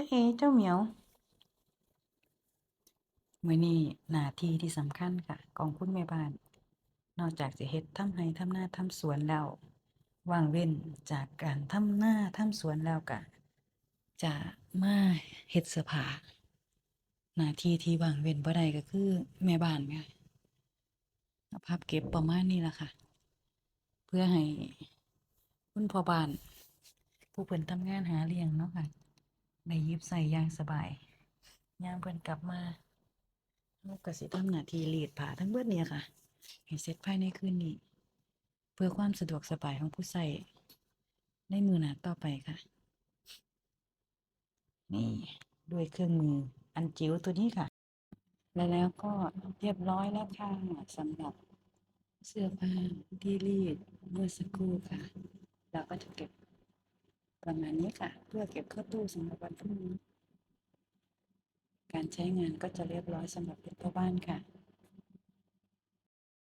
จ้าเอเจ้าเหมียวมื้อนี้หน้าที่ที่สำคัญค่ะ ของคุณแม่บ้าน นอกจากจะเฮ็ดทำไร่ทำนาทำสวนแล้วว่างเว้นจากการทำนาทำสวนแล้วก็จะมาเฮ็ดเสื้อผ้าหน้าที่ที่ว่างเว้นบ่ได้ก็คือแม่บ้านค่ะเอาพเก็บประมาณนี้ละค่ะ เพื่อให้คุณพ่อบ้าน ผู้เพิ่นทำงานหาเลี้ยงเนาะค่ะ ได้ยิบใส่อย่างสบายยามเพิ่นกลับมาเราก็สิทำหน้าที่รีดผ้าทั้งเบิดเนี่ยค่ะ ให้เสร็จภายในคืนนี้ เพื่อความสะดวกสบายของผู้ใช้ในมือหนาต่อไปค่ะ นี่ด้วยเครื่องมืออันจิ๋วตัวนี้ค่ะ และแล้วก็เรียบร้อยแล้วค่ะสำหรับเสื้อผ้าที่รีดเมื่อสักครู่ค่ะ เราก็จะเก็บ ประมาณนี้ค่ะ เพื่อเก็บเข้าตู้สำหรับวันพรุ่งนี้ การใช้งานก็จะเรียบร้อยสำหรับเป็นพ่อบ้านค่ะ